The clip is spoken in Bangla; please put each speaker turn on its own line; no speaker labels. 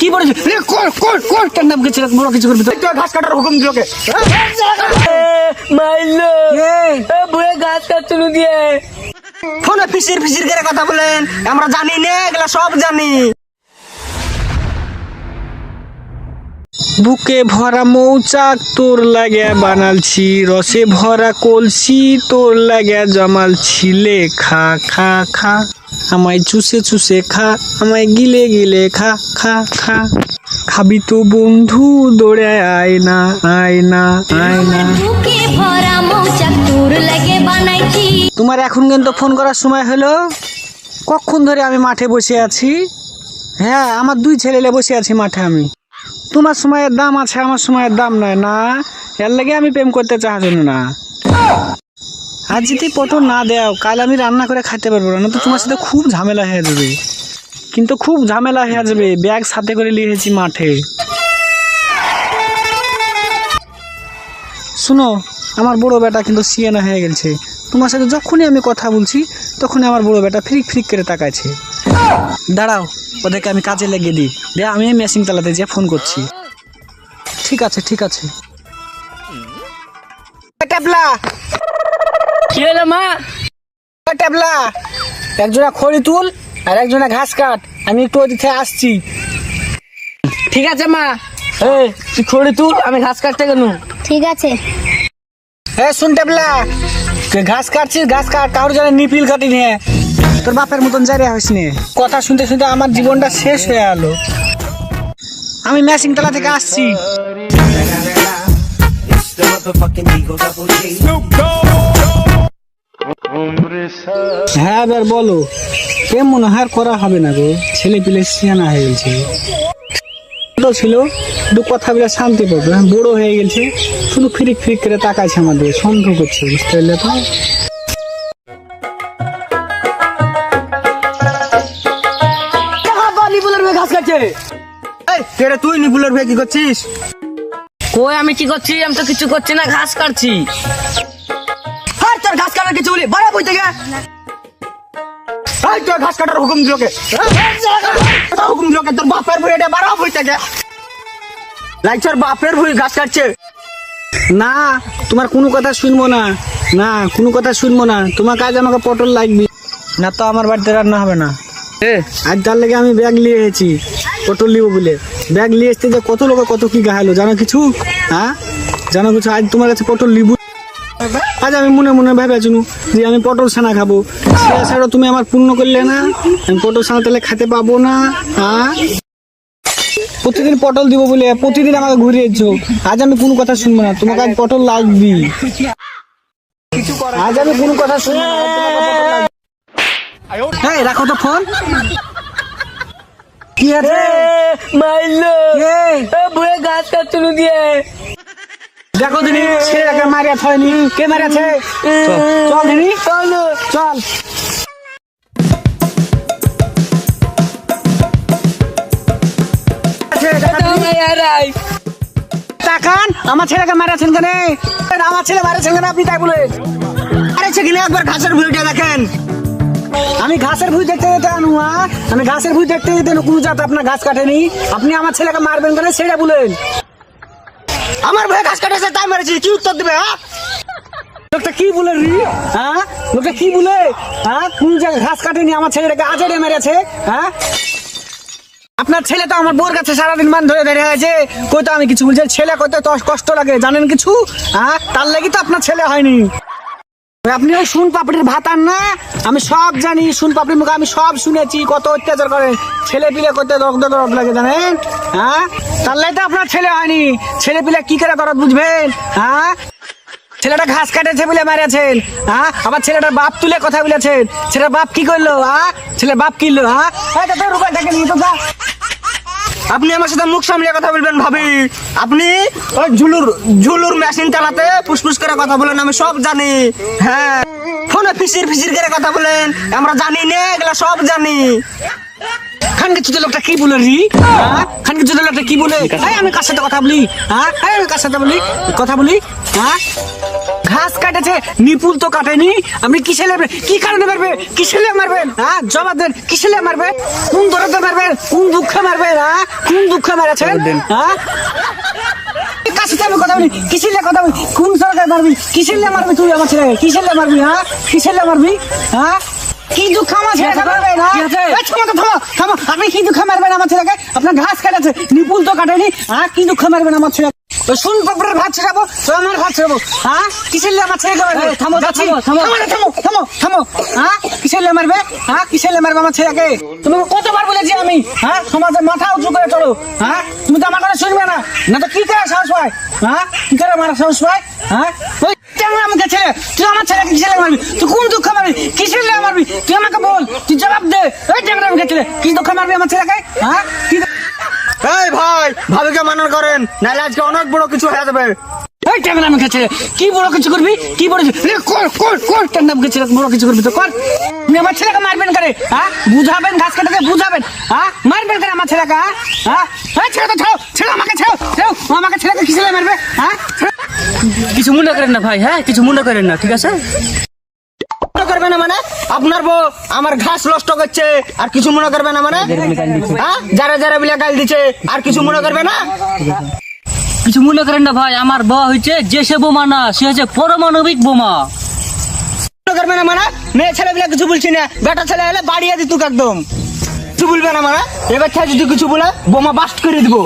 কি বলেছে রে কর কর কর তোর নাম কিছু বড় কিছু করবি তো? ঘাস কাটার হুকুম দিলকে
মাইলো। এ বুয়ে কাটছিল দিয়ে।
ফোনে ফিসির ফিসির করে কথা বলেন। আমরা জানি না এগুলা সব জানি।
বুকে ভরা মৌচাক তোর লাগে বানালছি। রসে ভরা কলসি তোর লাগে জমালছি। লে খা খা খা। আমায় চুষে চুষে খা আমায় গিলে গিলে খা খা খা। খাবি তো বন্ধু দৌড়ে আয় না আয় না আয় না। তোমার এখন কিন্তু ফোন করার সময় হলো। কখন ধরে আমি মাঠে বসে আছি? হ্যাঁ আমার দুই ছেলেলে বসে আছি মাঠে আমি। তোমার সময়ের দাম আছে আমার সময়ের দাম নয় না। এর লাগে আমি প্রেম করতে চাচ্ছি না। আজ যদি পটল না দেও, কাল আমি রান্না করে খাইতে পারব না তো তোমার সাথে খুব ঝামেলা হয়ে যাবে। কিন্তু খুব ঝামেলা হয়ে যাবে, ব্যাগ সাথে করে লিয়েছি মাঠে। শুনো, আমার বড় বেটা কিন্তু সিয়ানা হয়ে গেছে। তোমার সাথে যখনই আমি কথা বলছি, তখনই আমার বড় বেটা ফ্রিক ফ্রিক করে তাকাইছে। দাঁড়াও, ওদেরকে আমি কাজে লেগে দিই। দে, আমি মেশিন চালাতে যেয়ে ফোন করছি। ঠিক আছে ঠিক আছে।
কি হলো মা?
ট্যাবলা
একজনা খড়ি তুল আর একজনা ঘাস কাট আমি একটু ওদিক থেকে আসছি।
ঠিক আছে মা। এ তুই খড়ি তুল আমি ঘাস কাটতে গেল
ঠিক আছে।
হ্যাঁ শুন ট্যাবলা ঘাস কাটছিস ঘাস কাট কারোর যেন নিপিল কাটি নিয়ে। তোর বাপের মতন জারিয়া হইস নে। কথা শুনতে শুনতে আমার জীবনটা শেষ হয়ে গেল আমি মেশিন তলা থেকে আসছি। হ্যাঁ এবার বলো প্রেম মনে আর করা হবে না গো? ছেলে পিলে সিয়ানা হয়ে গেছে ছোট ছিল দু কথা বলে শান্তি পাবে। বড় হয়ে গেছে শুধু ফিরিক ফিরিক করে তাকাইছে আমাদের সন্দেহ করছে বুঝতে পারলে তো?
নিপুলের ঘাস কাটছে তুই নিপুলের মেয়ে কি করছিস?
কই আমি কি করছি? আমি তো কিছু করছি না ঘাস কাটছি।
কিছু বলি বাড়া বই থেকে। এই তোর ঘাস কাটার হুকুম দিলকে হুকুম দিলকে তোর বাপের বই এটা বাড়া বই থেকে। লাইক তোর বাপের বই ঘাস কাটছে।
না তোমার কোনো কথা শুনব না। না কোনো কথা শুনব না। তোমার কাজ আমাকে পটল লাগবে। না তো আমার বাড়িতে রান্না হবে না।
এ?
আজ তার লেগে আমি ব্যাগ নিয়ে এসেছি। পটল নিব বলে। ব্যাগ নিয়ে এসতে যে কত লোকে কত কি গাহালো জানো কিছু? হ্যাঁ? জানো কিছু? আজ তোমার কাছে পটল নিব। আজ আমি মনে মনে ভেবেছি যে আমি পটল ছানা খাব। সে আশাটা তুমি আমার পূর্ণ করলে না আমি পটল ছানা তাহলে খেতে পাবো না হ্যাঁ প্রতিদিন পটল দিব বলে প্রতিদিন আমাকে ঘুরিয়েছো আজ আমি কোনো কথা শুনব না তোমাকে আজ পটল লাগবি আজ আমি কোনো কথা শুনব না রাখো তো ফোন। কি আছে?
মাইলো। এ বুয়ে গাছ কাটছিল দিয়ে
দেখো দিনি ছেলেটাকে মারিয়া থয়নি। কে মারিয়াছে? চল, দিনি।
চলো।
চল। তাকান আমার ছেলেকে মারাছেন কেন? আমার ছেলে মারাছেন কেন আপনি তাই বলে?
আরে সেখানে একবার ঘাসের ভিডিওটা দেখেন।
আমি ঘাসের ভুই দেখতে যেতে আনু হ্যাঁ? আমি ঘাসের ভুই দেখতে যেতে কোনো জাত আপনার ঘাস কাটেনি। আপনি আমার ছেলেকে মারবেন কেন? সেটা বলেন।
আমার ভাই ঘাস কাটেছে তাই মেরেছি কি উত্তর দেবে হ্যাঁ?
লোকটা কি বলে রি? হ্যাঁ? লোকটা কি বলে? হ্যাঁ? কোন জায়গায় ঘাস কাটেনি? আমার ছেলেটাকে আজেরে মেরেছে হ্যাঁ? আপনার ছেলে তো আমার বোর কাছে সারাদিন মান ধরে দাঁড়িয়ে আছে। কই তো আমি কিছু বলছি? ছেলে করতে তো কষ্ট লাগে জানেন কিছু? হ্যাঁ? তার লাগি তো আপনার ছেলে হয়নি। আপনি ওই শুন পাপড়ির ভাতার না? আমি সব জানি শুন পাপড়ির মুখে আমি সব শুনেছি কত অত্যাচার করে। ছেলে পিলে করতে দরদ দরদ লাগে জানেন? হ্যাঁ? তার লাগি তো আপনার ছেলে হয়নি। ছেলে পিলে কি করে দরদ বুঝবেন? হ্যাঁ? ছেলেটা ঘাস কাটেছে বলে মারেছেন। হ্যাঁ? আবার ছেলেটার বাপ তুলে কথা বলেছেন। ছেলের বাপ কি করল? হ্যাঁ? ছেলে বাপ কিনলো হ্যাঁ? নিয়ে তো।
আপনি আমার সাথে মুখ সামলে কথা বলবেন ভাবি। আপনি ওই ঝুলুর ঝুলুর মেশিন চালাতে ফুসফুস করে কথা বলেন, আমি সব জানি। হ্যাঁ? ফোনে ফিসির ফিসির করে কথা বলেন, আমরা জানি না, এগুলা সব জানি।
খানকে চুদের লোকটা কি বলে রি? হ্যাঁ? খানকে চুদের লোকটা কি বলে? আমি কার সাথে কথা বলি? হ্যাঁ? আমি কার সাথে বলি? কথা বলি? হ্যাঁ? ঘাস কাটেছে নিপুল তো কাটেনি। আপনি কিসে মারবেন কি কারণে মারবে? কিসে লিয়ে মারবেন হ্যাঁ? জবাব দেন কিসে মারবেন কোন দরদে মারবেন কোন দুঃখে মারবেন হ্যাঁ? কোন দুঃখে মারাছেন? হ্যাঁ? কাছে আমি কথা বলি? কিসের লিয়ে কথা বলি? কোন সরকার মারবি? কিসের লিয়ে মারবি তুই আমার ছেলেকে কিসের মারবি? হ্যাঁ? কিসের মারবি? হ্যাঁ? দুঃখ আমার ছেলেকে মারবেন? থামো তো, থামো। থামো। আপনি কি দুঃখ মারবেন আমার ছেলেকে? আপনার ঘাস কাটাছে। নিপুল তো কাটেনি। হ্যাঁ কি দুঃখ মারবেন আমার ছেলে তো শুন পাপড়ের ভাত ছেড়াবো তো আমার ভাত ছেড়াবো হ্যাঁ? কিসের লিয়ে আমার ছেলেকে মারবে?
থামো। থামো, থামো।
থামো থামো থামো হ্যাঁ? কিসের লিয়ে মারবে? হ্যাঁ? কিসের লিয়ে মারবে আমার ছেলেকে? তোমাকে কতবার বলেছি আমি? হ্যাঁ? সমাজে মাথা উঁচু করে চলো। হ্যাঁ? তুমি তো আমার কথা শুনবে না। না তো কি করে সাহস পায়? হ্যাঁ? কি করে মারা সাহস পায়? হ্যাঁ? আমাকে ছেলে তুই আমার ছেলেকে কিসের মারবি? তুই কোন দুঃখ মারবি? কিসের লিয়ে মারবি? তুই আমাকে বল। তুই জবাব দে। ওই কেমন আমাকে ছেলে কি দুঃখ মারবি আমার ছেলেকে? হ্যাঁ? কি
এই ভাই ভাবিকে মানার করেন। নাহলে আজকে অনেক বড় কিছু হয়ে যাবে।
ওই ক্যামেরা আমাকে ছেলে কি বড় কিছু করবি? কি বড় কর কর কর ক্যামেরা আমাকে ছেলে বড় কিছু করবি তো কর। তুমি আমার ছেলেকে মারবেন করে হ্যাঁ? বুঝাবেন ঘাস কাটাকে বুঝাবেন হ্যাঁ? মারবেন করে আমার ছেলেকে হ্যাঁ? হ্যাঁ ছেলে তো ছাড়ো ছেলে আমাকে ছাড়ো ছাড়ো আমাকে ছেলেকে কিসে মারবে হ্যাঁ।
কিছু মনে করেন না ভাই হ্যাঁ? কিছু মনে করেন না ঠিক আছে?
করবে না মানে? আপনার বউ আমার ঘাস নষ্ট করছে আর কিছু মনে করবে না মানে? হ্যাঁ? যারা যারা বিলে গাল দিচ্ছে আর কিছু মনে করবে না?
কিছু মনে করেন না ভাই আমার ব হয়েছে যে সে বোমা না সে হচ্ছে পরমাণবিক বোমা।
মনে করবে না মানে? মেয়ে ছেলে বিলে কিছু বলছি না বেটা ছেলে হলে বাড়িয়ে দিতুক একদম। কিছু বলবে না মানে? এবার থেকে যদি কিছু বলে বোমা বাস্ট করে দিব।